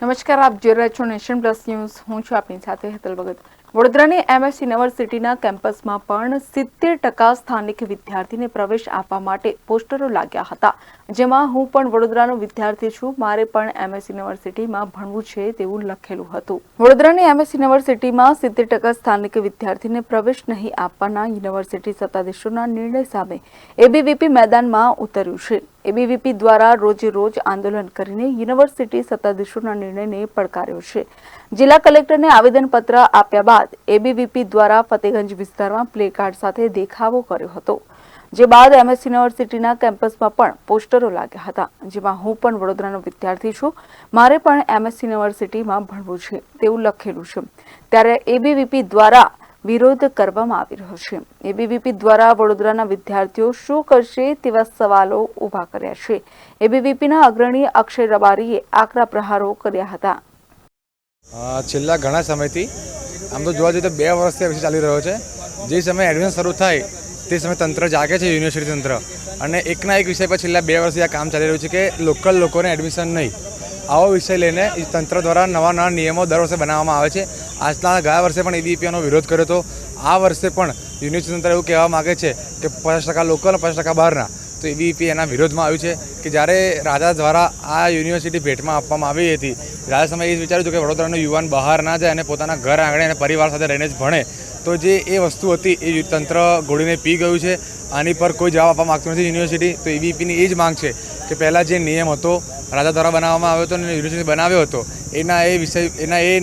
નમસ્કાર, આપ જોઈ રહ્યા છો નેશન પ્લસ ન્યૂઝ. હું છું આપની સાથે હેતલ ભગત. વડોદરાની એમએસ યુનિવર્સિટીના કેમ્પસમાં પણ સિત્તેર ટકા સ્થાનિક વિદ્યાર્થીને પ્રવેશ આપવા માટે પોસ્ટરો લાગ્યા હતા. જેમાં હું પણ વડોદરાનો વિદ્યાર્થી છું. મારે પણ એમએસ યુનિવર્સિટીમાં ભણવું છે તેવું લખેલું હતું. વડોદરાની એમએસ યુનિવર્સિટીમાં સિત્તેર ટકા સ્થાનિક વિદ્યાર્થીને પ્રવેશ નહીં આપવાના યુનિવર્સિટી સત્તાધીશોના નિર્ણય સામે એબીવીપી મેદાનમાં ઉતર્યું છે. એબીવીપી દ્વારા રોજે રોજ આંદોલન કરીને યુનિવર્સિટી સત્તાધીશોના નિર્ણયને પડકાર્યો છે. જિલ્લા કલેક્ટરને આવેદનપત્ર આપ્યા બાદ એબીવીપી દ્વારા ફતેગંજ વિસ્તારમાં પ્લેકાર્ડ સાથે દેખાવો કર્યો હતો, જે બાદ એમએસ યુનિવર્સિટીના કેમ્પસમાં પણ પોસ્ટરો લાગ્યા હતા, જેમાં હું પણ વડોદરાનો વિદ્યાર્થી છું. મારે પણ એમએસ યુનિવર્સિટીમાં ભણવું છે, તેવું લખેલું છે. ત્યારે એબીવીપી દ્વારા વિરોધ કરવામાં આવી રહ્યો છે. એબીવીપી દ્વારા વડોદરાના વિદ્યાર્થીઓ શું કરશે તેવા સવાલો ઊભા કર્યા છે. એબીવીપીના અગ્રણી અક્ષય રબારીએ આકરા પ્રહારો કર્યા હતા. છેલ્લા ઘણા સમયથી આમ તો જોવા જઈએ તો બે વર્ષથી વિશે ચાલી રહ્યો છે. જે સમયે એડમિશન શરૂ થાય તે સમયે તંત્ર જાગે છે યુનિવર્સિટી તંત્ર. અને એકના એક વિષય પર છેલ્લા બે વર્ષથી આ કામ ચાલી રહ્યું છે કે લોકલ લોકોને એડમિશન નહીં. આવો વિષય લઈને તંત્ર દ્વારા નવા નવા નિયમો દર વર્ષે બનાવવામાં આવે છે. આજના ગયા વર્ષે પણ એબીપીનો વિરોધ કર્યો હતો. આ વર્ષે પણ યુનિવર્સિટી તંત્ર એવું કહેવા માગે છે કે પચાસ ટકા લોકલ અને પચાસ ટકા બહારના. તો એબીપી એના વિરોધમાં આવ્યું છે કે જ્યારે રાજા દ્વારા આ યુનિવર્સિટી ભેટમાં આપવામાં આવી હતી, રાજા સમયે એ જ વિચાર્યું હતું કે વડોદરાનો યુવાન બહાર ના જાય અને પોતાના ઘર આંગણે અને પરિવાર સાથે રહીને જ ભણે. તો જે એ વસ્તુ હતી, એ તંત્ર ગોળીને પી ગયું છે. આની પર કોઈ જવાબ આપવા માગતું નથી યુનિવર્સિટી. તો એબીપીની એ જ માંગ છે કે પહેલાં જે નિયમ હતો, રાજા દ્વારા બનાવવામાં આવ્યો હતો અને યુનિવર્સિટી બનાવ્યો હતો, એના એ વિષય, એના એ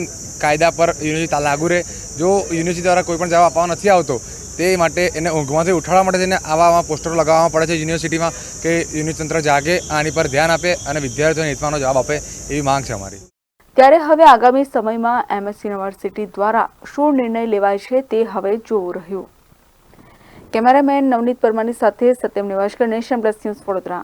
કાયદા પર યુનિવર્સિટી લાગુ રહે. જો યુનિવર્સિટી દ્વારા કોઈ પણ જવાબ આપવાનો નથી આવતો, તે માટે એને ઊંઘમાંથી ઉઠાડવા માટે તેને આવા પોસ્ટરો લગાવવામાં પડે છે યુનિવર્સિટીમાં કે યુનિવર્સિટી તંત્ર જાગે, આની પર ધ્યાન આપે અને વિદ્યાર્થીઓને હિતવાનો જવાબ આપે એવી માંગ છે અમારી. ત્યારે હવે આગામી સમયમાં એમએસ યુનિવર્સિટી દ્વારા શું નિર્ણય લેવાય છે તે હવે જોવું રહ્યું. કેમેરામેન નવનીત પરમાની સાથે Satyam Nivaskar nation plus news Vadodara.